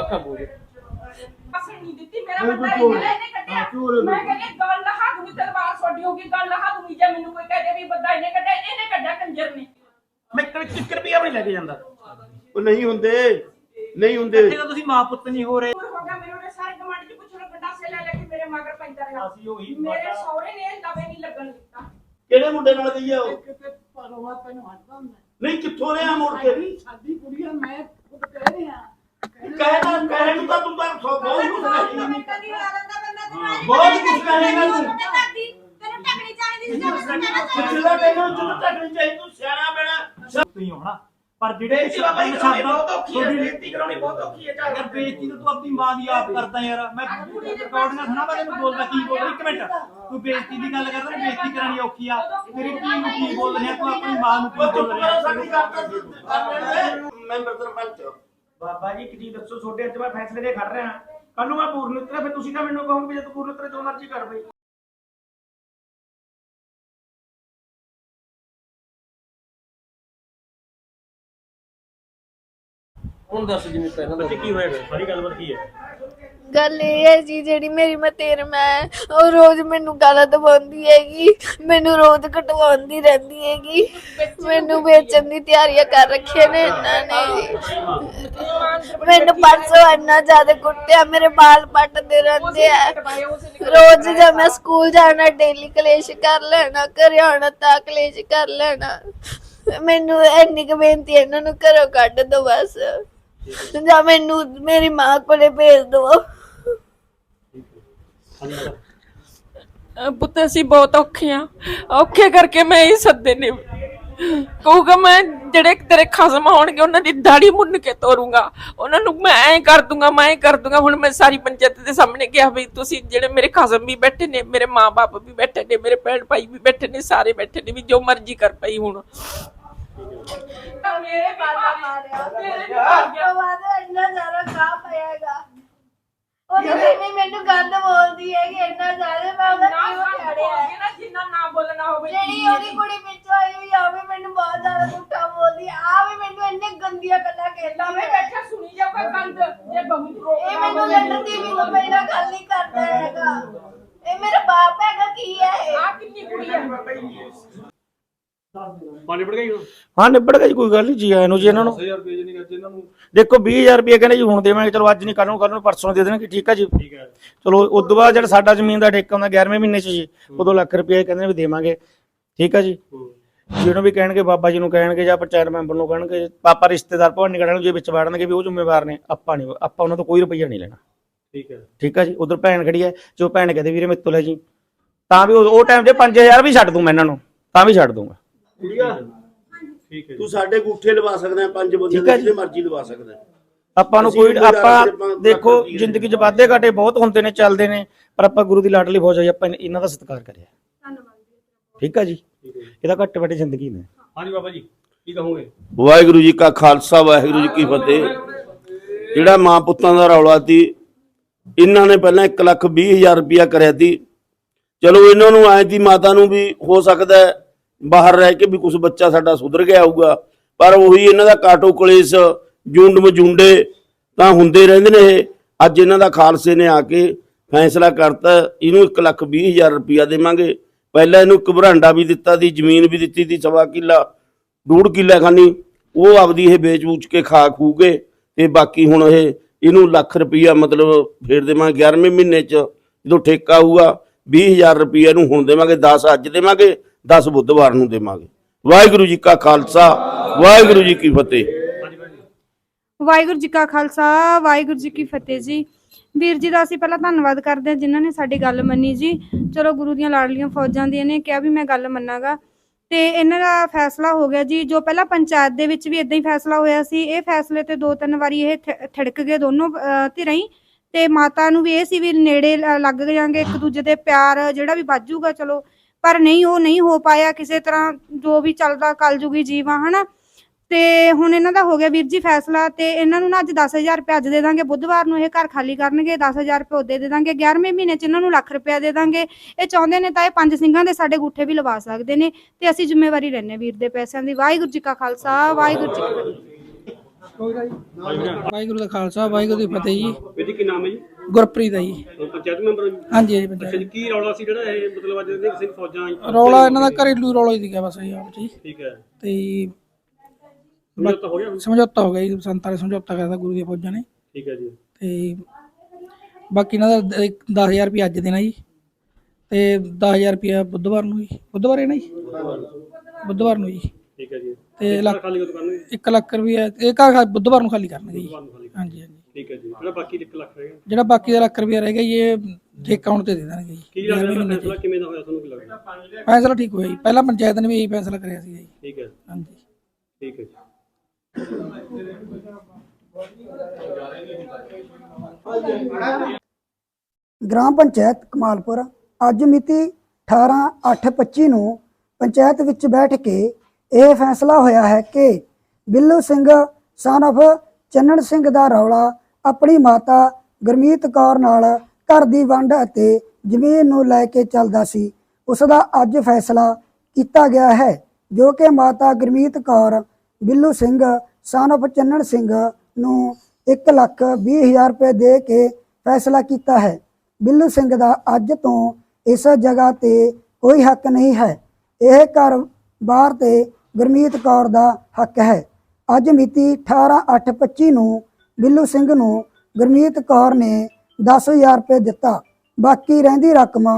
ਅੱਖਾਂ ਬੋਲ ਅਸਲ ਨਹੀਂ ਦਿੱਤੀ ਮੇਰਾ ਬੰਦਾ ਇਹਨੇ ਇਹਨੇ ਕੱਢਿਆ। ਮੈਂ ਕਹਿੰਦੀ ਗੱਲ ਲਹਾ ਦੂੰਗੀ ਤਲਵਾਰ ਛੋਡੀ ਹੋਗੀ ਗੱਲ ਲਹਾ ਦੂੰਗੀ ਜੇ ਮੈਨੂੰ ਕੋਈ ਕਹੇ ਵੀ ਬੰਦਾ ਇਹਨੇ ਕੱਢਿਆ ਇਹਨੇ ਕੱਢਿਆ ਕੰਜਰ ਨੇ। ਮੈਂ ਇੱਕ ਇੱਕ ਰੁਪਿਆ ਵੀ ਨਹੀਂ ਲੈ ਕੇ ਜਾਂਦਾ। ਉਹ ਨਹੀਂ ਹੁੰਦੇ ਨਹੀਂ ਹੁੰਦੇ। ਇੱਥੇ ਤਾਂ ਤੁਸੀਂ ਮਾਂ ਪੁੱਤ ਨਹੀਂ ਹੋ ਰਹੇ। ਦੂਰ ਹੋ ਗਿਆ ਮੈਨੂੰ ਨੇ ਸਾਰੇ ਕਮਾਂਡ ਚ ਪੁੱਛਣਾ ਗੰਡਾਸੇ ਲੈ ਲੈ ਕੇ ਮੇਰੇ ਮਗਰ ਪੈਂਦਾ ਰਿਹਾ। ਅਸੀਂ ਉਹੀ ਮੇਰੇ ਮਾਤਾ- ਸਹੁਰੇ ਨੇ ਲਵੇ ਨਹੀਂ ਲੱਗਣ ਦਿੱਤਾ। ਕਿਹੜੇ ਮੁੰਡੇ ਨਾਲ ਗਈ ਆ ਉਹ? ਕਿਤੇ ਪਰਵਾ ਤੈਨੂੰ ਹਟਦਾ ਹੁੰਦਾ ਨਹੀਂ ਕਿੱਥੋਂ ਲਿਆ ਮੁੜ ਕੇ? ਸਾਡੀ ਸਾਡੀ ਕੁੜੀਆਂ ਮੈਂ ਕਹਿਣਾ ਕਹਿਣ ਨੂੰ ਤਾਂ ਤੂੰ ਤਾਂ ਸੌ ਬਹੁਤ ਕੁਝ ਕਹੀ ਕਦੀ ਲਾ ਲੈਂਦਾ ਬੰਦਾ ਦਿਮਾਗ ਬਹੁਤ ਕੁਝ ਕਹੇਗਾ ਤੂੰ ਤੈਨੂੰ ਟਕਣੀ ਚਾਹੀਦੀ ਸੀ ਜਦੋਂ ਤੈਨੂੰ ਕਹਿਣਾ ਪਿਛਲਾ ਤੈਨੂੰ ਉੱਚਤ ਤੱਕਣੀ ਚਾਹੀ ਤੂੰ ਸਿਆਣਾ ਬਣਾ। ਤੁਸੀਂ ਹੋਣਾ। ਪਰ ਜਿਹੜੇ ਬੇਇੱਜ਼ਤੀ ਬਾਬਾ ਜੀ ਕਰਾਉਣੀ ਬਹੁਤ ਔਖੀ ਹੈ ਤੁਹਾਡੀ- ਬੇਇੱਜ਼ਤੀ ਕਰਾਉਣੀ ਬਹੁਤ ਔਖੀ ਹੈ ਯਾਰ ਬੇਇੱਜ਼ਤੀ ਤਾਂ ਤੂੰ ਆਪਣੀ ਮਾਂ ਦੀ ਆਪ ਕਰਦਾ ਯਾਰ। ਮੈਂ ਰਿਕਾਰਡ ਨਾਲ ਸੁਣਾ ਮੈਂ ਤੈਨੂੰ ਬੋਲਦਾ ਕੀ ਬੋਲ ਇੱਕ ਮਿੰਟ। ਤੂੰ ਬੇਇੱਜ਼ਤੀ ਦੀ ਗੱਲ ਕਰਦਾ ਨਾ ਬੇਇੱਜ਼ਤੀ ਕਰਾਣੀ ਔਖੀ ਆ। ਤੇਰੀ ਧੀ ਨੂੰ ਕੀ ਬੋਲ ਰਿਹਾ ਤੂੰ ਆਪਣੀ ਮਾਂ ਨੂੰ ਕੀ ਉਹ ਬੋਲ ਚੁੱਪ ਰਿਹਾ ਕਰੋ ਸਾਡੀ ਗੱਲ ਤਾਂ ਕਰ ਲੈਣ ਦੇ। ਮੈਂਬਰ ਸਰਪੰਚ ਬਾਬਾ ਜੀ ਚੀਜ਼ ਦੱਸੋ ਛੋਟੇ ਅੱਜ ਮੈਂ ਫੈਸਲੇ ਦੇ ਖੜ ਰਿਹਾ। ਕੱਲ ਨੂੰ ਮੈਂ ਪੂਰਨ ਉਤਰੇ ਫਿਰ ਤੁਸੀਂ ਤਾਂ ਮੈਨੂੰ ਕਹੋਗੇ ਜੇ ਤੂੰ ਪੂਰਨ ਉਤਰੇ ਜੋ ਮਰਜ਼ੀ ਕਰ ਬਈ। ਹੁਣ ਦੱਸ ਜਿਵੇਂ ਪਹਿਲਾਂ ਦਾ ਕੀ ਹੋਇਆ ਸਾਰੀ ਗੱਲਬਾਤ ਕੀ ਹੈ? ਗੱਲ ਇਹ ਹੈ ਜੀ ਜਿਹੜੀ ਮੇਰੀ ਮਤੇਰ ਮੈਂ ਉਹ ਰੋਜ਼ ਮੈਨੂੰ ਗਾਲਾਂ ਦਵਾਉਂਦੀ ਹੈਗੀ ਮੈਨੂੰ ਰੋਜ਼ ਕਟਵਾਉਂਦੀ ਰਹਿੰਦੀ ਹੈਗੀ ਮੈਨੂੰ ਵੇਚਣ ਦੀ ਤਿਆਰੀਆਂ ਕਰ ਰੱਖੀਆਂ ਨੇ ਇਹਨਾਂ ਨੇ। ਜੀ। ਮੈਨੂੰ ਪਰਸੋਂ ਇੰਨਾ ਜ਼ਿਆਦਾ ਕੁੱਟਿਆ ਮੇਰੇ ਬਾਲ ਪੱਟਦੇ ਰਹਿੰਦੇ ਆ। ਰੋਜ਼ ਜਦ ਮੈਂ ਸਕੂਲ ਜਾਣਾ ਡੇਲੀ ਕਲੇਸ਼ ਕਰ ਲੈਣਾ ਘਰੇ ਆਉਣਾ ਤਾਂ ਕਲੇਸ਼ ਕਰ ਲੈਣਾ। ਮੈਨੂੰ ਇੰਨੀ ਕੁ ਬੇਨਤੀ ਹੈ, ਇਹਨਾਂ ਨੂੰ ਘਰੋਂ ਕੱਢ ਦੋ ਬਸ। ਜਾਂ ਮੈਨੂੰ ਮੇਰੀ ਮਾਂ ਕੋਲੇ ਭੇਜ ਦਿਓ ਅਹ ਪੁੱਤ, ਅਸੀਂ ਬਹੁਤ ਔਖੇ ਆ ਔਖੇ ਕਰਕੇ ਮੈਂ ਹੀ ਸੱਦੇ ਨੇ। ਕਹੂਗਾ ਮੈਂ, ਜਿਹੜੇ ਤੇਰੇ ਖਸਮ ਹੋਣਗੇ, ਉਹਨਾਂ ਦੀ ਦਾੜੀ ਮੁੰਨ ਕੇ ਤੋਰੂੰਗਾ। ਉਹਨਾਂ ਨੂੰ ਮੈਂ ਐਂ ਕਰ ਦੂੰਗਾ, ਮੈਂ ਐਂ ਕਰ ਦੂੰਗਾ। ਹੁਣ ਮੈਂ ਸਾਰੀ ਪੰਚਾਇਤ ਦੇ ਸਾਹਮਣੇ ਕਿਹਾ ਵੀ ਤੁਸੀਂ ਜਿਹੜੇ ਮੇਰੇ ਖਸਮ ਵੀ ਬੈਠੇ ਨੇ, ਮੇਰੇ ਮਾਪੇ ਵੀ ਬੈਠੇ ਨੇ, ਮੇਰੇ ਭੈਣ ਭਾਈ ਵੀ ਬੈਠੇ ਨੇ, ਸਾਰੇ ਬੈਠੇ ਨੇ ਵੀ ਜੋ ਮਰਜ਼ੀ ਕਰ ਪਈ ਹੁਣ। ਮੇਰੇ ਬਾਲਾ ਮਾਰਿਆ। ਤੋਂ ਬਾਅਦ ਇੰਨਾ ਜ਼ਿਆਦਾ ਖਾ ਪਿਆਗਾ ਉਹ ਤਾਂ ਵੀ ਮੈਨੂੰ ਗੰਦ ਬੋਲਦੀ ਹੈ ਕਿ ਇੰਨਾ ਜ਼ਿਆਦਾ ਮੈਂ ਉਹਦਾ ਕਿਉਂ ਛੜਿਆ? ਹੈ ਜਿੰਨਾ ਨਾ ਬੋਲਣਾ ਹੋਵੇ ਜਿਹੜੀ ਉਹਦੀ ਕੁੜੀ ਪਿੱਛੋਂ ਆਈ ਹੋਈ ਆ ਵੀ ਮੈਨੂੰ ਬਹੁਤ ਜ਼ਿਆਦਾ ਪੁੱਠਾ ਬੋਲਦੀ ਆ। ਆਹ ਵੀ ਮੈਨੂੰ ਇੰਨੇ ਗੰਦੀਆਂ ਗੱਲਾਂ ਕਹਿੰਦਾ ਲਾਵੇਂ ਬੈਠਾ ਸੁਣੀ ਜਾ ਕੋਈ ਬੰਦ ਜੇ ਬਹੁਤ ਰੋ ਇਹ ਮੈਨੂੰ ਲੰਡਨ ਦੀ ਵੀ ਮੇਰੇ ਨਾਲ ਗੱਲ ਨਹੀਂ ਕਰਦਾ ਹੈਗਾ। ਇਹ ਮੇਰਾ ਬਾਪ ਹੈਗਾ ਕੀ ਹੈ ਇਹ? ਆ ਕਿੰਨੀ ਕੁੜੀ ਹੈ? ਹਾਂ ਨਿਬੜ ਗਿਆ ਜੀ ਕੋਈ ਗੱਲ ਨਹੀਂ ਜੀ ਆਇਆਂ ਨੂੰ ਜੀ ਇਹਨਾਂ ਨੂੰ। 1000 ਰੁਪਏ ਜਿਹਨੇ ਕਰਦੇ ਇਹਨਾਂ ਨੂੰ। ਦੇਖੋ 20000 ਰੁਪਏ ਕਹਿੰਦੇ ਜੀ ਹੁਣ ਦੇਵਾਂਗੇ ਚਲੋ ਅੱਜ ਨਹੀਂ ਕੱਲ ਨੂੰ ਕੱਲ ਨੂੰ ਪਰਸੋਂ ਦੇ ਦੇਣਗੇ ਠੀਕ ਆ ਜੀ। ਠੀਕ ਹੈ ਚਲੋ ਉਸ ਤੋਂ ਬਾਅਦ ਜਿਹੜਾ ਸਾਡਾ ਜ਼ਮੀਨ ਦਾ ਠੇਕਾ ਹੁੰਦਾ 11ਵੇਂ ਮਹੀਨੇ 'ਚ ਜੀ ਉਦੋਂ ਲੱਖ ਰੁਪਏ ਕਹਿੰਦੇ ਨੇ ਵੀ ਦੇਵਾਂਗੇ ਠੀਕ ਆ ਜੀ। ਜਿਹਨੂੰ ਵੀ ਕਹਿਣਗੇ ਬਾਬਾ ਜੀ ਨੂੰ ਕਹਿਣਗੇ ਜਾਂ ਪੰਚਾਇਤ ਮੈਂਬਰ ਨੂੰ ਕਹਿਣਗੇ ਪਾਪਾ ਰਿਸ਼ਤੇਦਾਰ ਭਵਾਨੀ ਕੱਢਣ ਨੂੰ ਜੇ ਵਿੱਚ ਵਾੜਨਗੇ ਵੀ ਉਹ ਜ਼ਿੰਮੇਵਾਰ ਨੇ ਆਪਾਂ ਨਹੀਂ ਆਪਾਂ ਉਹਨਾਂ ਤੋਂ ਕੋਈ ਰੁਪਈਆ ਨਹੀਂ ਲੈਣਾ। ਠੀਕ ਹੈ ਠੀਕ ਆ ਜੀ ਉਧਰ ਭੈਣ ਖੜੀ ਹੈ ਜੋ ਭੈਣ ਕਹਦੇ ਵੀਰੇ ਮੇਰੇ ਤੋਂ ਲੈ ਜੀ। ਤਾਂ ਵੀ ਉਹ ਟਾਈਮ ਤੇ 5000 ਵੀ ਛੱਡ ਦੂੰ ਮੈਂ ਇਹਨਾਂ ਨੂੰ ਤਾਂ ਵੀ ਛੱਡ ਦੂੰਗਾ। ਠੀਕ ਆ ਠੀਕ ਹੈ ਤੂੰ ਸਾਡੇ ਗੁੱਠੇ ਲਵਾ ਸਕਦਾ ਹੈ ਪੰਜ ਬੰਦੇ ਠੀਕ ਜੀ। ਮਰਜ਼ੀ ਲਵਾ ਸਕਦਾ ਹੈ। ਆਪਾਂ ਨੂੰ ਅਸੀਂ ਕੋਈ ਵੀ ਆਪਾਂ ਪੰਜ- ਦੇਖੋ ਜ਼ਿੰਦਗੀ 'ਚ ਵਾਧੇ ਘਾਟੇ ਬਹੁਤ ਹੁੰਦੇ ਨੇ ਚੱਲਦੇ ਨੇ ਪਰ ਆਪਾਂ ਗੁਰੂ ਦੀ ਲਾਡਲੀ ਫੌਜ ਜੀ ਆਪਾਂ ਇਹਨਾਂ ਦਾ ਸਤਿਕਾਰ ਕਰਿਆ। ਠੀਕ ਆ ਜੀ? ਇਹਦਾ ਘੱਟ ਵੱਡੇ ਜ਼ਿੰਦਗੀ ਨੇ। ਹਾਂਜੀ ਬਾਬਾ ਜੀ ਕੀ ਕਹੋਗੇ? ਵਾਹਿਗੁਰੂ ਜੀ ਕਾ ਖਾਲਸਾ ਵਾਹਿਗੁਰੂ ਜੀ ਕੀ ਫਤਿਹ। ਜਿਹੜਾ ਮਾਂ ਪੁੱਤਾਂ ਦਾ ਰੌਲਾ ਸੀ ਇਹਨਾਂ ਨੇ ਪਹਿਲਾਂ 1 ਲੱਖ 20 ਹਜ਼ਾਰ ਰੁਪਇਆ ਕਰਿਆ ਸੀ। ਚਲੋ ਇਹਨਾਂ ਨੂੰ ਆਏ ਦੀ ਮਾਤਾ ਨੂੰ ਵੀ ਹੋ ਸਕਦਾ ਹੈ ਬਾਹਰ ਰਹਿ ਕੇ ਵੀ ਕੁਝ ਬੱਚਾ ਸਾਡਾ ਸੁਧਰ ਗਿਆ ਹੋਊਗਾ। ਪਰ ਉਹੀ ਇਹਨਾਂ ਦਾ ਕਾਟੋ ਕਲੇਸ਼, ਜੁੰਡ ਮਜੁੰਡੇ ਤਾਂ ਹੁੰਦੇ ਰਹਿੰਦੇ ਨੇ ਇਹ। ਅੱਜ ਇਹਨਾਂ ਦਾ ਖਾਲਸੇ ਨੇ ਆ ਕੇ ਫੈਸਲਾ ਕਰਤਾ, ਇਹਨੂੰ 1 ਲੱਖ 20 ਹਜ਼ਾਰ ਰੁਪਇਆ ਦੇਵਾਂਗੇ। ਪਹਿਲਾਂ ਇਹਨੂੰ ਇੱਕ ਵੀ ਦਿੱਤਾ ਸੀ, ਜ਼ਮੀਨ ਵੀ ਦਿੱਤੀ ਸੀ, ਸਵਾ ਕਿੱਲਾ, ਡੂਢ ਕਿੱਲਾ ਖਾਨੀ। ਉਹ ਆਪਦੀ ਇਹ ਵੇਚ ਵੂਚ ਕੇ ਖਾ ਖੂਗੇ ਤੇ ਬਾਕੀ ਹੁਣ ਇਹ, ਇਹਨੂੰ ਲੱਖ ਰੁਪਈਆ ਮਤਲਬ ਫੇਰ ਦੇਵਾਂਗੇ 11ਵੇਂ ਮਹੀਨੇ ਚ। ਜਦੋਂ ਠੇਕਾ ਆਊਗਾ 20000 ਰੁਪਈਆ ਇਹਨੂੰ ਹੁਣ ਦੇਵਾਂਗੇ 10 ਅੱਜ ਦੇਵਾਂਗੇ। 10 ਬੁੱਧਵਾਰ ਨੂੰ ਦੇਵਾਂਗੇ। ਵਾਹਿਗੁਰੂ ਜੀ ਕਾ ਖਾਲਸਾ ਵਾਹਿਗੁਰੂ ਜੀ ਕੀ ਫਤਿਹ। ਵਾਹਿਗੁਰੂ ਜੀ ਕਾ ਖਾਲਸਾ ਵਾਹਿਗੁਰੂ ਜੀ ਕੀ ਫਤਿਹ ਜੀ। ਵੀਰ ਜੀ ਦਾ ਅਸੀਂ ਪਹਿਲਾਂ ਧੰਨਵਾਦ ਕਰਦੇ ਹਾਂ ਜਿਨ੍ਹਾਂ ਨੇ ਸਾਡੀ ਗੱਲ ਮੰਨੀ ਜੀ। ਚਲੋ ਗੁਰੂ ਦੀਆਂ ਲਾਡਲੀਆਂ ਫੌਜਾਂ ਦੀਆਂ ਨੇ ਕਿਹਾ ਵੀ ਮੈਂ ਗੱਲ ਮੰਨਾਗਾ। ਤੇ ਇਹਨਾਂ ਦਾ ਫੈਸਲਾ ਹੋ ਗਿਆ ਜੀ ਜੋ ਪਹਿਲਾਂ ਪੰਚਾਇਤ ਦੇ ਵਿੱਚ ਵੀ ਇਦਾਂ ਹੀ ਫੈਸਲਾ ਹੋਇਆ ਸੀ ਇਹ ਫੈਸਲੇ ਤੇ ਦੋ ਤਿੰਨ ਵਾਰੀ ਇਹ ਥ- ਥਿੜਕ ਗਏ ਦੋਨੋਂ ਅਹ, ਧਿਰਾਂ ਹੀ। ਤੇ ਮਾਤਾ ਨੂੰ ਵੀ ਇਹ ਸੀ ਵੀ ਨੇੜੇ ਲ- ਲੱਗ ਜਾਾਂਗੇ ਇੱਕ ਦੂਜੇ ਦੇ ਪਿਆਰ ਜਿਹੜਾ ਵੀ ਵੱਜੂਗਾ ਚਲੋ। ਪਰ ਨਹੀਂ ਉਹ ਨਹੀਂ ਹੋ ਪਾਇਆ ਕਿਸੇ ਤਰ੍ਹਾਂ ਜੋ ਵੀ ਚੱਲਦਾ ਕਲਯੁਗੀ ਜੀਵਾ ਹਨਾ। ਤੇ ਹੁਣ ਇਹਨਾਂ ਦਾ ਹੋ ਗਿਆ ਵੀਰ ਜੀ ਫੈਸਲਾ ਤੇ ਇਹਨਾਂ ਨੂੰ ਨਾ ਅੱਜ 10000 ਰੁਪਏ ਅੱਜ ਦੇ ਦਾਂਗੇ ਬੁੱਧਵਾਰ ਨੂੰ ਇਹ ਘਰ ਖਾਲੀ ਕਰਨਗੇ 10000 ਰੁਪਏ ਉਹਦੇ ਦੇ ਦਾਂਗੇ 11ਵੇਂ ਮਹੀਨੇ ਚ ਇਹਨਾਂ ਨੂੰ ਲੱਖ ਰੁਪਏ ਦੇ ਦਾਂਗੇ। ਇਹ ਚਾਹੁੰਦੇ ਨੇ ਤਾਂ ਇਹ ਪੰਜ ਸਿੰਘਾਂ ਦੇ ਸਾਡੇ ਗੁੱਠੇ ਵੀ ਲਵਾ ਸਕਦੇ ਨੇ ਤੇ ਅਸੀਂ ਜ਼ਿੰਮੇਵਾਰੀ ਲੈਣੇ ਵੀਰ ਦੇ ਪੈਸਿਆਂ ਦੀ। ਵਾਹਿਗੁਰੂ ਜੀ ਕਾ ਖਾਲਸਾ ਵਾਹਿਗੁਰੂ ਜੀ ਕੀ ਫਤਿਹ। ਵਾਹਿਗੁਰੂ ਦਾ ਖਾਲਸਾ ਵਾਹਿਗੁਰੂ ਦੀ ਫਤਿਹ ਜੀ। ਵੀਰ ਜੀ ਕੀ ਨਾਮ ਹੈ ਜੀ? ਗੁਰਪ੍ਰੀਤ ਹੈ ਜੀ। ਉਹ ਪੰਚਾਇਤ ਮੈਂਬਰ ਹੋ ਜੀ ਹਾਂਜੀ ਹਾਂਜੀ ਅੱਛਾ ਪੰਚਾਇਤ। ਜੀ ਕੀ ਰੌਲਾ ਸੀ ਜਿਹੜਾ ਇਹ ਮਤਲਬ ਅੱਜ ਨਿਹੰਗ ਸਿੰਘ ਫੌਜਾਂ ਆਈ- ਰੌਲਾ ਇਹਨਾਂ ਦਾ ਘਰੇਲੂ ਰੌਲਾ ਹੀ ਸੀਗਾ ਬਸ ਇਹ ਆਪ ਜੀ। ਠੀਕ ਹੈ। ਤੇ ਸਮਝੌਤਾ ਹੋ ਗਿਆ ਸਮਝੌਤਾ ਹੋ ਗਿਆ ਜੀ ਸੰਤਾਂ ਨੇ ਸਮਝੌਤਾ ਕਰਦਾ ਗੁਰੂ ਦੀਆਂ ਫੌਜਾਂ ਨੇ। ਠੀਕ ਹੈ ਜੀ। ਤੇ ਬਾਕੀ ਇਹਨਾਂ ਦਾ 10000 ਰੁਪਏ ਅੱਜ ਦੇਣਾ ਜੀ। ਤੇ 10000 ਰੁਪਏ ਬੁੱਧਵਾਰ ਨੂੰ ਜੀ। ਬੁੱਧਵਾਰ ਹੈ ਨਾ ਜੀ? ਬੁੱਧਵਾਰ ਨੂੰ ਜੀ। ਠੀਕ ਹੈ ਜੀ। ਤੇ ਲੱਖ ਖਾਲੀ ਕਦੋਂ ਕਰਨਗੇ 1 ਲੱਖ ਰੁਪਏ ਇਹ ਘਰ ਬੁੱਧਵਾਰ ਨੂੰ ਖਾਲੀ ਕਰਨਗੇ ਜੀ। ਖਾਲੀ ਹਾਂਜੀ ਹਾਂਜੀ। ਠੀਕ ਹੈ ਜੀ। ਜਿਹੜਾ ਬਾਕੀ 1 ਲੱਖ ਰਹੇਗਾ ਜਿਹੜਾ ਬਾਕੀ ਦਾ ਲੱਖ ਰੁਪਏ ਰਹਿ ਗਿਆ ਜੀ ਇਹ ਅਕਾਊਂਟ ਤੇ ਦੇ ਦੇਣਗੇ ਜੀ। ਕੀ ਲੱਗਦਾ ਇਹਦਾ ਫੈਸਲਾ ਕਿਵੇਂ ਦਾ ਹੋਇਆ ਤੁਹਾਨੂੰ ਕੀ ਲੱਗਦਾ? ਫੈਸਲਾ ਠੀਕ ਹੋਇਆ ਜੀ। ਪਹਿਲਾਂ ਪੰਚਾਇਤ ਨੇ ਵੀ ਇਹੀ ਫੈਸਲਾ ਕਰਿਆ ਸੀ ਜੀ। ਠੀਕ ਹੈ। ਹਾਂਜੀ। ਠੀਕ ਹੈ ਜੀ। ਗ੍ਰਾਮ ਪੰਚਾਇਤ ਕਮਾਲਪੁਰ ਅੱਜ ਮਿਤੀ 18/8/25 ਨੂੰ ਪੰਚਾਇਤ ਵਿੱਚ ਬੈਠ ਕੇ ਇਹ ਫੈਸਲਾ ਹੋਇਆ ਹੈ ਕਿ ਬਿੱਲੂ ਸਿੰਘ son of ਚੰਨਣ ਸਿੰਘ ਦਾ ਰੌਲਾ ਆਪਣੀ ਮਾਤਾ ਗੁਰਮੀਤ ਕੌਰ ਨਾਲ ਘਰ ਦੀ ਵੰਡ ਅਤੇ ਜ਼ਮੀਨ ਨੂੰ ਲੈ ਕੇ ਚੱਲਦਾ ਸੀ। ਉਸ ਦਾ ਅੱਜ ਫੈਸਲਾ ਕੀਤਾ ਗਿਆ ਹੈ, ਜੋ ਕਿ ਮਾਤਾ ਗੁਰਮੀਤ ਕੌਰ, ਬਿੱਲੂ ਸਿੰਘ, ਸਨ of ਚੰਨਣ ਸਿੰਘ ਨੂੰ 1 ਲੱਖ 20 ਹਜ਼ਾਰ ਰੁਪਏ ਦੇ ਕੇ ਫੈਸਲਾ ਕੀਤਾ ਹੈ। ਬਿੱਲੂ ਸਿੰਘ ਦਾ ਅੱਜ ਤੋਂ ਇਸ ਜਗ੍ਹਾ ਤੇ ਕੋਈ ਹੱਕ ਨਹੀਂ ਹੈ। ਇਹ ਘਰ ਬਾਹਰ ਤੇ ਗੁਰਮੀਤ ਕੌਰ ਦਾ ਹੱਕ ਹੈ। ਅੱਜ ਮਿਤੀ 18/8/25 ਨੂੰ ਬਿੱਲੂ ਸਿੰਘ ਨੂੰ ਗੁਰਮੀਤ ਕੌਰ ਨੇ 10000 ਰੁਪਏ ਦਿੱਤਾ। ਬਾਕੀ ਰਹਿੰਦੀ ਰਕਮ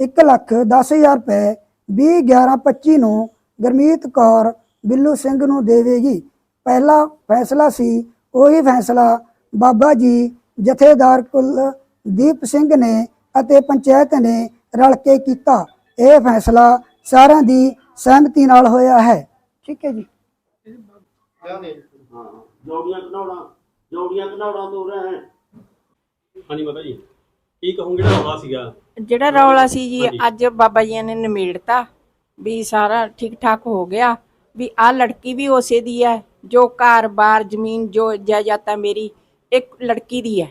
1 ਲੱਖ 10000 ਰੁਪਏ 20 11 25 ਨੂੰ ਗੁਰਮੀਤ ਕੌਰ ਬਿੱਲੂ ਸਿੰਘ ਨੂੰ ਦੇਵੇਗੀ। ਪਹਿਲਾ ਫੈਸਲਾ ਸੀ ਉਹੀ ਫੈਸਲਾ ਬਾਬਾ ਜੀ ਜਥੇਦਾਰ ਕੁਲਦੀਪ ਸਿੰਘ ਨੇ ਅਤੇ ਪੰਚਾਇਤ ਨੇ ਰਲ ਕੇ ਕੀਤਾ। ਇਹ ਫੈਸਲਾ ਸਾਰਿਆਂ ਦੀ ਸਹਿਮਤੀ ਨਾਲ ਹੋਇਆ ਹੈ। ਠੀਕ ਹੈ ਜੀ। ਜੋੜੀਆਂ ਘਨੌੜਾਂ ਜੋੜੀਆਂ ਘਨੌੜਾਂ ਤੋਂ ਰਹੇ ਹੈ ਹਾਂਜੀ ਮਾਤਾ ਜੀ ਕੀ ਕਹੋਗੇ ਜਿਹੜਾ ਰੌਲਾ ਸੀਗਾ? ਜਿਹੜਾ ਰੌਲਾ ਸੀ ਜੀ ਅੱਜ ਬਾਬਾ ਜੀ ਨੇ ਨਿਮੇੜਤਾ ਵੀ ਸਾਰਾ ਠੀਕ ਠਾਕ ਹੋ ਗਿਆ ਵੀ ਆ ਲੜਕੀ ਵੀ ਉਸੇ ਦੀ ਹੈ ਜੋ ਘਰ-ਬਾਰ ਜ਼ਮੀਨ ਜੋ ਜਾਇਦਾਦਾਂ ਮੇਰੀ ਇੱਕ ਲੜਕੀ ਦੀ ਹੈ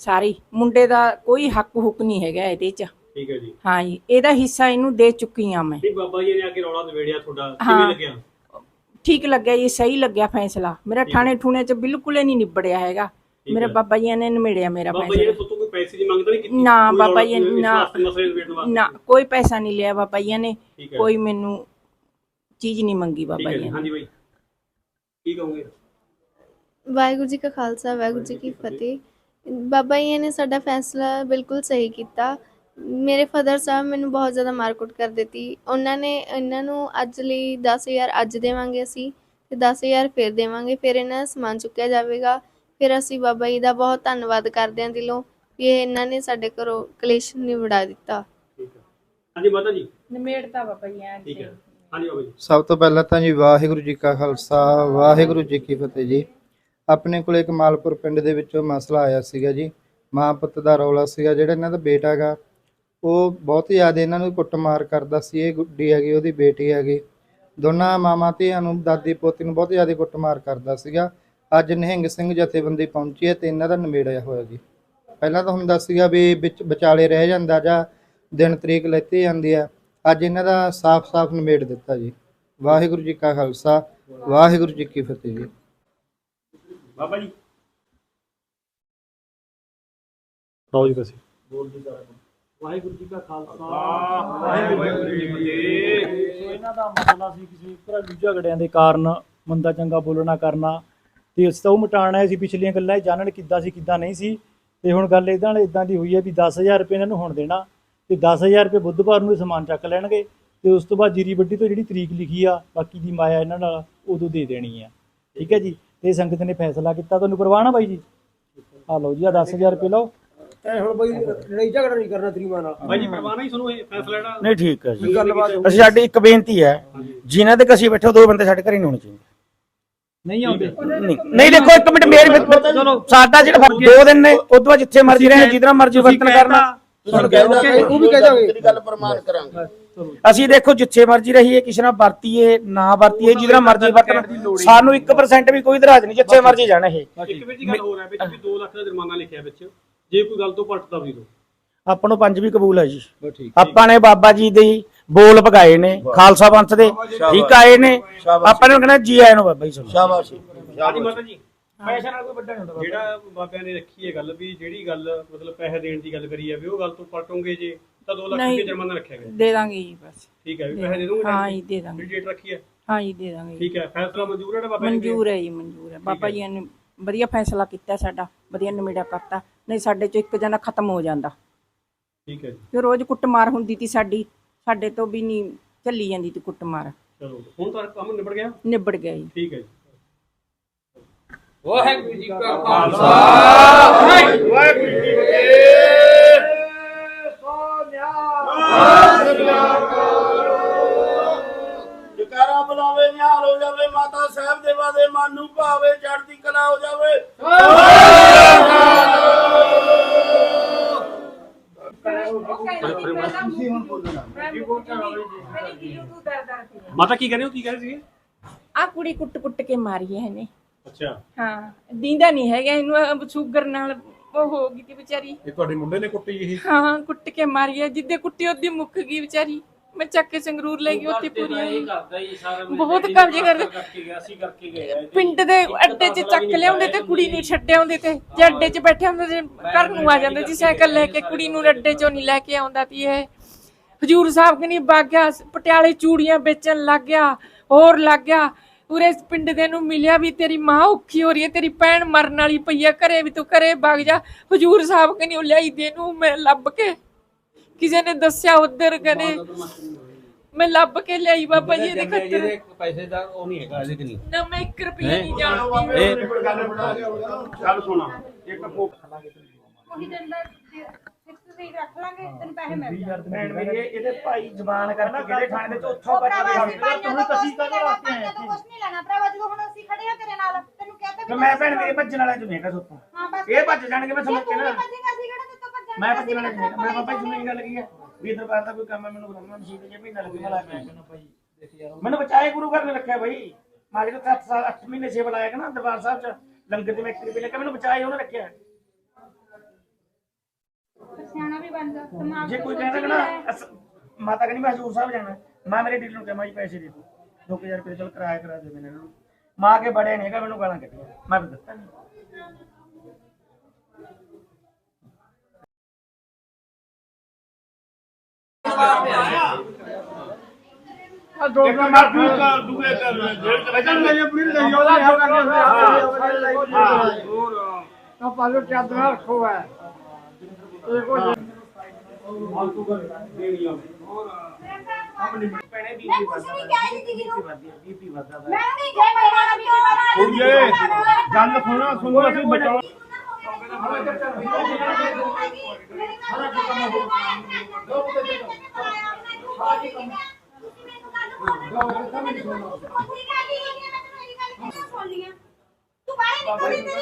ਸਾਰੀ। ਮੁੰਡੇ ਦਾ ਕੋਈ ਹੱਕ ਹੁਕ ਨਹੀਂ ਹੈਗਾ ਇਹਦੇ 'ਚ। ਠੀਕ ਹੈ ਜੀ। ਹਾਂ ਜੀ ਇਹਦਾ ਹਿੱਸਾ ਇਹਨੂੰ ਦੇ ਚੁੱਕੀ ਆ ਮੈਂ। ਨਹੀਂ ਬਾਬਾ ਜੀ ਨੇ ਆ ਕੇ ਰੌਲਾ ਨਿਬੇੜਿਆ ਤੁਹਾਡਾ ਕਿਵੇਂ ਹਾਂ। ਲੱਗਿਆ? ਠੀਕ ਲੱਗਿਆ ਜੀ ਸਹੀ ਲੱਗਿਆ ਫੈਸਲਾ। ਮੇਰਾ ਥਾਣੇ ਠੂਣੇ 'ਚ ਬਿਲਕੁਲ ਹੀ ਨਹੀਂ ਨਿਬੜਿਆ ਹੈਗਾ। ਮੇਰੇ। ਬਾਬਾ ਜੀ ਨੇ ਨਿਮੇੜਿਆ ਮੇਰਾ ਬਾਬਾ ਜੀ ਨੇ ਫੈਸਲਾ ਤੁਹਾਨੂੰ ਕੋਈ ਪੈਸੇ ਦੀ ਮੰਗ ਤਾਂ ਨਹੀਂ ਕੀਤੀ? ਨਾ ਬਾਬਾ ਜੀ ਨਾ ਮਸਲੇ ਵਾਸਤੇ? ਨਾ ਕੋਈ ਪੈਸਾ ਨਹੀਂ ਲਿਆ ਬਾਬਾ ਜੀ ਨੇ। ਠੀਕ ਹੈ। ਕੋਈ ਮੈਨੂੰ ਚੀਜ਼ ਨਹੀਂ ਮੰਗੀ ਠੀਕ ਬਾਬਾ ਹੈ ਜੀ ਜੀ ਨੇ। ਹਾਂਜੀ ਬਾਈ। ਕੀ ਕਹੋਗੇ? ਵਾਹਿਗੁਰੂ ਜੀ ਕਾ ਖਾਲਸਾ ਵਾਹਿਗੁਰੂ ਜੀ ਕੀ ਫਤਿਹ। ਬਾਬਾ ਜੀ ਨੇ ਸਾਡਾ ਫੈਸਲਾ ਬਿਲਕੁਲ ਸਹੀ ਕੀਤਾ। ਮੇਰੇ ਫਾਦਰ ਸਾਹਿਬ ਮੈਨੂੰ ਬਹੁਤ ਜ਼ਿਆਦਾ ਮਾਰਕੁੱਟ ਕਰ ਦਿੱਤੀ। ਉਹਨਾਂ ਨੇ ਇਹਨਾਂ ਨੂੰ ਅੱਜ ਲਈ 10000 ਅੱਜ ਦੇਵਾਂਗੇ ਅਸੀਂ ਤੇ 10000 ਫਿਰ ਦੇਵਾਂਗੇ। ਫਿਰ ਇਹਨਾਂ ਦਾ ਸਮਾਨ ਚੁੱਕਿਆ ਜਾਵੇਗਾ। ਫਿਰ ਅਸੀਂ ਬਾਬਾ ਜੀ ਦਾ ਬਹੁਤ ਧੰਨਵਾਦ ਕਰਦੇ ਹਾਂ ਦਿਲੋਂ ਵੀ ਇਹ ਇਹਨਾਂ ਨੇ ਸਾਡੇ ਘਰੋਂ ਕਲੇਸ਼ ਨਿਵੜਾ ਦਿੱਤਾ। ਠੀਕ ਹੈ। ਹਾਂਜੀ ਮਾਤਾ ਜੀ। ਨਿਮੇੜਤਾ ਬਾਬਾ ਜੀ ਐਂ ਠੀਕ ਹੈ। ਹਾਂਜੀ ਬਾਬਾ ਜੀ। ਸਭ ਤੋਂ ਪਹਿਲਾਂ ਤਾਂ ਜੀ ਵਾਹਿਗੁਰੂ ਜੀ ਕਾ ਖਾਲਸਾ ਵਾਹਿਗੁਰੂ ਜੀ ਕੀ ਫਤਿਹ ਜੀ। ਆਪਣੇ ਕੋਲ ਇੱਕ ਮਾਲਪੁਰ ਪਿੰਡ ਦੇ ਵਿੱਚੋਂ ਮਸਲਾ ਆਇਆ ਸੀਗਾ ਜੀ। ਮਾਂ ਪੁੱਤ ਦਾ ਰੌਲਾ ਸੀਗਾ ਜਿਹੜਾ ਇਹਨਾਂ ਦਾ ਬੇਟਾ ਹੈਗਾ। ਉਹ ਬਹੁਤ ਜ਼ਿਆਦਾ ਇਹਨਾਂ ਨੂੰ ਕੁੱਟਮਾਰ ਕਰਦਾ ਸੀ ਇਹ ਗੁੱਡੀ ਹੈਗੀ ਉਹਦੀ ਬੇਟੀ ਹੈਗੀ। ਦੋਨਾਂ ਮਾਮਾ ਧੀਆਂ ਨੂੰ ਦਾਦੀ ਪੋਤੀ ਨੂੰ ਬਹੁਤ ਜ਼ਿਆਦਾ ਕੁੱਟਮਾਰ ਕਰਦਾ ਸੀਗਾ। ਅੱਜ ਨਿਹੰਗ ਸਿੰਘ ਜਥੇਬੰਦੀ ਪਹੁੰਚੀ ਹੈ ਤੇ ਇਹਨਾਂ ਦਾ ਨਿਬੇੜਿਆ ਹੋਇਆ ਜੀ। ਪਹਿਲਾਂ ਤਾਂ ਹੁੰਦਾ ਸੀਗਾ ਵੀ ਵਿੱਚ ਵਿਚਾਲੇ ਰਹਿ ਜਾਂਦਾ ਜਾਂ ਦਿਨ ਤਰੀਕ ਲੈਤੀ ਜਾਂਦੀ ਆ ਅੱਜ ਇਹਨਾਂ ਦਾ ਸਾਫ਼-ਸਾਫ਼ ਨਿਬੇੜ ਦਿੱਤਾ ਜੀ। ਵਾਹਿਗੁਰੂ ਜੀ ਕਾ ਖਾਲਸਾ ਵਾਹਿਗੁਰੂ ਜੀ ਕੀ ਫਤਿਹ ਜੀ। ਬਾਬਾ ਜੀ। ਆਓ ਜੀ ਵਾਹਿਗੁਰੂ ਜੀ ਕਾ ਖਾਲਸਾ। ਵਾਹਿਗੁਰੂ ਜੀ ਕੀ ਫਤਿਹ। ਇਹਨਾਂ ਦਾ ਮਸਲਾ ਸੀ ਕਿਸੇ ਘਰੇਲੂ ਝਗੜਿਆਂ ਦੇ ਕਾਰਨ ਮੰਦਾ ਚੰਗਾ ਬੋਲਣਾ ਕਰਨਾ ਤੇ ਅਸੀਂ ਤਾਂ ਉਹ ਮਟਾਣਾ ਸੀ ਪਿਛਲੀਆਂ ਗੱਲਾਂ ਇਹ ਜਾਣਨ ਕਿੱਦਾਂ ਸੀ ਕਿੱਦਾਂ ਨਹੀਂ ਸੀ। ਤੇ ਹੁਣ ਗੱਲ ਇਦਾਂ ਇਦਾਂ ਦੀ ਹੋਈ ਹੈ ਵੀ 10000 ਰੁਪਏ ਇਹਨਾਂ ਨੂੰ ਹੁਣ ਦੇਣਾ ਤੇ 10000 ਰੁਪਏ ਬੁੱਧਵਾਰ ਨੂੰ ਸਮਾਨ ਚੱਕ ਲੈਣਗੇ ਤੇ ਉਸ ਤੋਂ ਬਾਅਦ ਜੀਰੀ ਵੱਡੀ ਤੋਂ ਜਿਹੜੀ ਤਰੀਕ ਲਿਖੀ ਆ ਬਾਕੀ ਦੀ ਮਾਇਆ ਇਹਨਾਂ ਨਾਲ ਉਦੋਂ ਦੇ ਦੇਣੀ ਆ। ਠੀਕ ਹੈ ਜੀ ਤੇ ਸੰਗਤ ਨੇ ਫੈਸਲਾ ਕੀਤਾ ਤੁਹਾਨੂੰ ਪਰਵਾਹ ਨਾ ਬਾਈ ਜੀ? ਆ ਲਓ ਜੀ ਆ 10000 ਰੁਪਏ ਲਓ। ਹੁਣ ਬਈ ਲੜਾਈ ਝਗੜਾ ਨਹੀਂ ਕਰਨਾ ਤੇਰੀ ਮਾਂ ਨਾਲ। ਬਾਈ ਜੀ ਪਰਵਾਹ ਨਹੀਂ ਤੁਹਾਨੂੰ ਇਹ ਫੈਸਲਾ ਜਿਹੜਾ। ਨਹੀਂ ਠੀਕ ਹੈ ਜੀ। ਗੱਲਬਾਤ ਅਸੀਂ ਸਾਡੀ ਇੱਕ ਬੇਨਤੀ ਹੈ ਜਿਨ੍ਹਾਂ ਦੇ ਕਸੀ ਬੈਠੇ ਉਹ ਦੋ ਬੰਦੇ ਸਾਡੇ ਘਰੇ ਨਹੀਂ ਹੋਣੇ ਚਾਹੀਦੇ। ਨਹੀਂ ਆਉਂਦੇ। ਨਹੀਂ। ਨਹੀਂ ਦੇਖੋ ਇੱਕ ਮਿੰਟ ਮੇਰੀ ਚਲੋ ਸਾਡਾ ਜਿਹੜਾ ਫ਼ਰਕ ਦੋ ਦਿਨ ਨੇ ਉਦੋਂ ਬਾਅਦ ਜਿੱਥੇ ਮਰਜ਼ੀ ਰਹਿਣ ਜਿੱਦਾਂ ਮਰਜ਼ੀ ਵਰਤਨ ਕਰਨਾ। ਉਹ ਵੀ ਕਹਿ ਜਾਓਗੇ ਤੇਰੀ ਗੱਲ ਪ੍ਰਮਾਣ ਕਰਾਂਗੇ। ਅਸੀਂ ਦੇਖੋ ਜਿੱਥੇ ਮਰਜ਼ੀ ਰਹੀਏ ਕਿਸੇ ਨਾਲ ਵਰਤੀਏ ਨਾ ਵਰਤੀਏ ਜਿਹਦਾ ਮਰਜ਼ੀ ਵਰਤਣ ਸਾਨੂੰ 1% ਵੀ ਕੋਈ ਇਤਰਾਜ਼ ਨਹੀਂ ਜਿੱਥੇ ਮਰਜ਼ੀ ਜਾਣਾ ਇਹ। ਇੱਕ ਵੀਰ ਜੀ ਗੱਲ ਹੋ ਰਿਹਾ ਵਿੱਚ ਵੀ 2 ਲੱਖ ਦਾ ਜੁਰਮਾਨਾ ਲਿਖਿਆ ਵਿੱਚ। ਜੇ ਕੋਈ ਗੱਲ ਤੋਂ ਪਲਟਦਾ ਵੀ ਦੋ। ਆਪਾਂ ਨੂੰ ਪੰਜ ਵੀ ਕਬੂਲ ਹੈ ਜੀ। ਆਪਾਂ ਨੇ ਬਾਬਾ ਜੀ ਦੇ ਬੋਲ ਪਗਾਏ ਨੇ ਖਾਲਸਾ ਪੰਥ ਦੇ ਠੀਕ ਆਏ ਨੇ। ਆਪਾਂ ਨੇ ਕਹਿਣਾ ਜੀ ਆਇਆਂ ਨੂੰ ਬਾਬਾ ਜੀ ਸਾਨੂੰ ਸ਼ਾਬਾਸ਼। ਹਾਂਜੀ ਮਾਤਾ ਜੀ। ਪੈਸੇ ਨਾਲ ਕੋਈ ਵੱਡਾ ਨਹੀਂ ਹੁੰਦਾ ਬਾਬਾ। ਜਿਹੜਾ ਬਾਬਿਆਂ ਨੇ ਰੱਖੀ ਹੈ ਗੱਲ ਵੀ ਜਿਹੜੀ ਗੱਲ ਮਤਲਬ ਪੈਸੇ ਦੇਣ ਦੀ ਗੱਲ ਕਰੀ ਹੈ ਵੀ ਉਹ ਗੱਲ ਤੋਂ ਪਲਟੋਗੇ ਜੇ ਤਾਂ 2 ਲੱਖ ਨਹੀਂ। ਰੁਪਏ ਜੁਰਮਾਨਾ ਰੱਖਿਆ ਗਿਆ। ਦੇ ਦਾਂਗੇ ਜੀ ਬਸ। ਠੀਕ ਹੈ ਵੀ ਪੈਸੇ ਦੇ ਦੂੰਗੇ। ਹਾਂ ਜੀ ਦੇ ਦਾਂਗੇ। ਜਿਹੜੀ ਡੇਟ ਰੱਖੀ ਹੈ। ਹਾਂ ਜੀ ਦੇ ਦਾਂਗੇ ਠੀਕ ਹੈ ਫੈਸਲਾ ਮਨਜ਼ੂਰ ਹੈ ਨਾ ਬਾਬਾ ਜੀ ਮਨਜ਼ੂਰ ਹੈ ਜੀ ਮਨਜ਼ੂਰ ਹੈ। ਬਾਬਾ ਜੀ ਨੇ ਵਧੀਆ ਫੈਸਲਾ ਕੀਤਾ ਸਾਡਾ ਵਧੀਆ ਨਿਮੇੜਾ ਕਰਤਾ ਨਹੀਂ ਸਾਡੇ ਚੋਂ ਇੱਕ ਜਣਾ ਖਤਮ ਹੋ ਜਾਂਦਾ। ਠੀਕ ਹੈ ਜੀ। ਜੋ ਰੋਜ਼ ਕੁੱਟਮਾਰ ਹੁੰਦੀ ਤੀ ਸਾਡੀ ਸਾਡੇ ਤੋਂ ਵੀ ਨਹੀਂ ਚੱਲੀ ਜਾਂਦੀ ਤੀ ਕੁੱਟਮਾਰ। ਚਲੋ ਹੁਣ ਤਾਂ ਕੰਮ ਨਿਬੜ ਗਿਆ? ਨਿਬੜ ਗਿਆ ਜੀ। ਠੀਕ ਹੈ ਜੀ। ਜਕਾਰਾ ਮਾਤਾ ਸਾਹਿਬ ਦੇਵਾ ਦੇ ਮਨ ਨੂੰ ਭਾਵੇ ਚੜ੍ਹਦੀ ਕਲਾ ਹੋ ਜਾਵੇ। ਮਾਤਾ ਕੀ ਕਹਿੰਦੇ ਹੋ? ਕੀ ਕਹਿੰਦੇ ਸੀਗੇ? ਆ ਕੁੜੀ ਕੁੱਟ ਕੁੱਟ ਕੇ ਮਾਰੀ ਹੈ ਇਹਨੇ। ਅੱਛਾ। ਹਾਂ ਦੀਂਦਾ ਨਹੀਂ ਹੈਗਾ ਇਹਨੂੰ ਸ਼ੂਗਰ ਨਾਲ ਉਹ ਹੋ ਗਈ ਤੀ ਵਿਚਾਰੀ। ਇਹ ਤੁਹਾਡੇ ਮੁੰਡੇ ਨੇ ਕੁੱਟੀ ਇਹ? ਹਾਂ ਕੁੱਟ ਕੇ ਮਾਰੀ ਹੈ ਜਿੱਦੇ ਕੁੱਟੀ ਉਹਦੀ ਮੁੱਕ ਗਈ ਵਿਚਾਰੀ। ਮੈਂ ਚੱਕ ਕੇ ਸੰਗਰੂਰ ਲੈ ਗਈ ਉੱਥੇ ਪੂਰੀ ਹੋਈ ਬਹੁਤ ਕਬਜ਼ੇ ਕਰਦੇ। ਪਿੰਡ ਦੇ ਅੱਡੇ 'ਚ ਚੱਕ ਲਿਆਉਂਦੇ ਤੇ ਕੁੜੀ ਨੂੰ ਛੱਡ ਆਉਂਦੇ ਤੇ ਜੇ ਅੱਡੇ 'ਚ ਬੈਠੇ ਹੁੰਦੇ ਤੇ ਘਰ ਨੂੰ ਆ ਜਾਂਦੇ ਸੀ ਸਾਈਕਲ ਲੈ ਕੇ ਕੁੜੀ ਨੂੰ ਅੱਡੇ 'ਚੋਂ ਨਹੀਂ ਲੈ ਕੇ ਆਉਂਦਾ ਤੀ ਇਹ। ਹਜੂਰ ਸਾਹਿਬ ਕਨੀ ਵਗ ਗਿਆ ਪਟਿਆਲੇ ਚੂੜੀਆਂ ਵੇਚਣ ਲੱਗ ਗਿਆ ਹੋਰ ਲੱਗ ਗਿਆ। ਪੂਰੇ ਪਿੰਡ ਦੇ ਨੂੰ ਮਿਲਿਆ ਵੀ ਤੇਰੀ ਮਾਂ ਔਖੀ ਹੋ ਰਹੀ ਹੈ ਤੇਰੀ ਭੈਣ ਮਰਨ ਵਾਲੀ ਪਈ ਆ ਘਰੇ ਵੀ ਤੂੰ ਘਰੇ ਵਗ ਜਾ। ਹਜੂਰ ਸਾਹਿਬ ਕਨੀ ਉਹ ਲਿਆਈ ਦੇ ਨੂੰ ਮੈਂ ਲੱਭ ਕੇ। ਕਿਸੇ ਨੇ ਦੱਸਿਆ ਉਧਰ ਕਨੇ ਮੈਂ ਲੱਭ ਕੇ ਲਿਆਈ ਬਾਬਾ ਜੀ ਦੇ ਖੱਤਰ। ਪੈਸੇ ਦਾ ਉਹ ਨਹੀਂ ਹੈਗਾ ਇਹਦੇ ਕਿ ਨਾ ਮੈਂ 1 ਰੁਪਿਆ ਨਹੀਂ ਜਾਣਦੀ। ਗੱਲ ਸੁਣਾ। ਇੱਕ ਉਹੀ ਦਿਨ ਦਾ ਫਿਕਸ ਤਰੀਕ ਰੱਖ ਲਾਂਗੇ ਤੈਨੂੰ ਪੈਸੇ ਮਿਲ ਜਾਣਗੇ। ਭੈਣ ਮੇਰੀ ਇਹਦੇ ਭਾਈ ਜ਼ਬਾਨ ਕਰਕੇ ਕਿਹੜੇ ਥਾਣੇ ਉੱਥੋਂ ਪਤਾ ਕੁਝ ਨਹੀਂ ਲੈਣਾ ਭਰਾਵਾ ਜਦੋਂ ਹੁਣ ਅਸੀਂ ਖੜੇ ਆ ਤੇਰੇ ਨਾਲ ਤੈਨੂੰ ਕਹਤਾ ਮੈਂ ਭੈਣ ਮੇਰੇ ਭੱਜਣ ਵਾਲਾ ਨਹੀਂ ਸੁੱਤੋਂ। ਇਹ ਭੱਜ ਜਾਣਗੇ ਮੈਂ ਸਮਝ ਕੇ ਮੈਂ ਭੱਜਣ ਵਾਲਾ ਚ ਨਹੀਂ। ਮੈਂ ਬਾਬਾ ਜੀ ਨੂੰ ਇਹ ਗੱਲ ਕੀ ਹੈ? ਵੀ ਦਰਬਾਰ ਦਾ ਕੋਈ ਕੰਮ ਹੈ ਮੈਨੂੰ ਬੁਲਾਉਣਾ ਮਸੀਤ ਜੇ ਮਹੀਨਾ ਲੱਗੂਗਾ ਲਾ ਕੇ ਮੈਨੂੰ ਬਚਾਏ ਗੁਰੂ ਘਰ ਨੇ ਰੱਖਿਆ ਭਾਈ ਮੈਂ ਜਿਹੜਾ 7 ਸਾਲ 8 ਮਹੀਨੇ ਸੇਵਾ ਲਾਇਆ ਨਾ ਦਰਬਾਰ ਸਾਹਿਬ ਚ? ਲੰਗਰ ਦੇ ਇੱਕ ਰੁਪਏ ਲੱਗਾ ਮੈਨੂੰ ਬਚਾਏ ਉਹਨੇ ਰੱਖਿਆ। ਸਿਆਣਾ ਵੀ ਜਾ ਦਿਮਾਗ ਜੇ ਤੋਂ ਕੋਈ ਕਹਿੰਦਾ ਕਿ ਨਾ ਲੈ। ਅਸ- ਮਾਤਾ ਕਹਿੰਦੀ ਮੈਂ ਹਜ਼ੂਰ ਸਾਹਿਬ ਜਾਣਾ ਮੈਂ ਮੇਰੇ ਡੀਲਰ ਨੂੰ ਕਿਹਾ ਮੈਂ ਜੀ ਪੈਸੇ ਦੇ ਦੋ 2000 ਰੁਪਏ ਚਲ ਕਿਰਾਇਆ ਕਰਾ ਦੇ ਮੈਨੂੰ ਇਹਨਾਂ ਨੂੰ ਮਾਂ ਕੇ ਨਹੀਂ ਹੈਗਾ ਮੈਨੂੰ ਗਾਲਾਂ ਕੱਢੀਆਂ। ਮੈਂ ਵੀ ਦਿੱਤਾ ਨਹੀਂ ਭੈਣੇ ਬੀਪੀ ਵੱਧਦਾ ਬੀਪੀ ਵੱਧਦਾ ਮੈਂ ਨਹੀਂ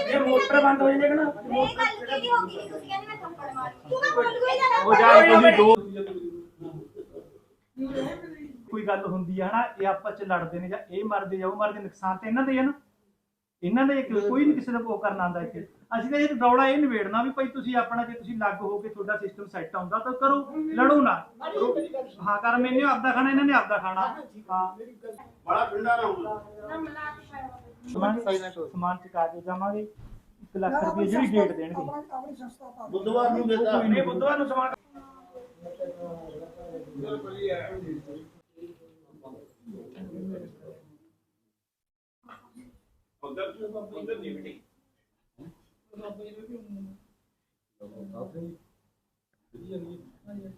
ਇਹ ਮੋਟਰ ਬੰਦ ਹੋ ਜਾਏਗਾ ਨਾ ਹੋ ਗਈ ਤੁਸੀਂ ਦੋ ਕੋਈ ਗੱਲ ਹੁੰਦੀ ਹੈ ਨਾ ਇਹ ਆਪਸ ਚ ਲੜਦੇ ਨੇ ਜਾਂ ਇਹ ਮਰਦੇ ਜਾਂ ਉਹ ਮਰਦੇ, ਨੁਕਸਾਨ ਤੇ ਇਹਨਾਂ ਦੇ ਹੀ ਆ ਨਾ। ਇਹਨਾਂ ਦੇ ਕੋਈ ਨਹੀਂ ਕਿਸੇ ਦਾ ਉਹ ਕਰਨ ਆਉਂਦਾ ਇੱਥੇ। ਅਸੀਂ ਤਾਂ ਇਹ ਰੌਲਾ ਇਹ ਨਿਬੇੜਨਾ ਵੀ ਭਾਈ ਤੁਸੀਂ ਆਪਣਾ ਜੇ ਤੁਸੀਂ ਲੱਗ ਹੋ ਕੇ ਤੁਹਾਡਾ ਸਿਸਟਮ ਸੈੱਟ ਆਉਂਦਾ ਤਾਂ ਕਰੋ ਲੜੋ ਨਾ। ਹਾਂ ਕਰ ਮੈਨੇ ਆਪਦਾ ਖਾਣਾ ਇਹਨਾਂ ਨੇ ਆਪਦਾ ਖਾਣਾ। ਹਾਂ ਬੜਾ ਠੰਡਾ ਨਾ ਹੁੰਦਾ ਸਮਾਨ ਸਮਾਨ ਚੁਕਾ ਕੇ ਜਾਵਾਂਗੇ। 1 ਲੱਖ ਰੁਪਏ ਜਿਹੜੀ ਡੇਟ ਦੇਣਗੇ। ਆਪਣੀ ਆਪਣੀ ਸੰਸਥਾ ਪਾ ਬੁੱਧਵਾਰ ਨੂੰ ਦੇਤਾ। ਨਹੀਂ ਬੁੱਧਵਾਰ ਨੂੰ ਸਮਾਨ ਉਧਰ ਉਧਰ ਨਹੀਂ ਬਿਠੀ ਬਾਬਾ ਜੀ ਨੂੰ ਕਿਉਂ ਬਾਬਾ ਜੀ ਵਧੀਆ ਨਹੀਂ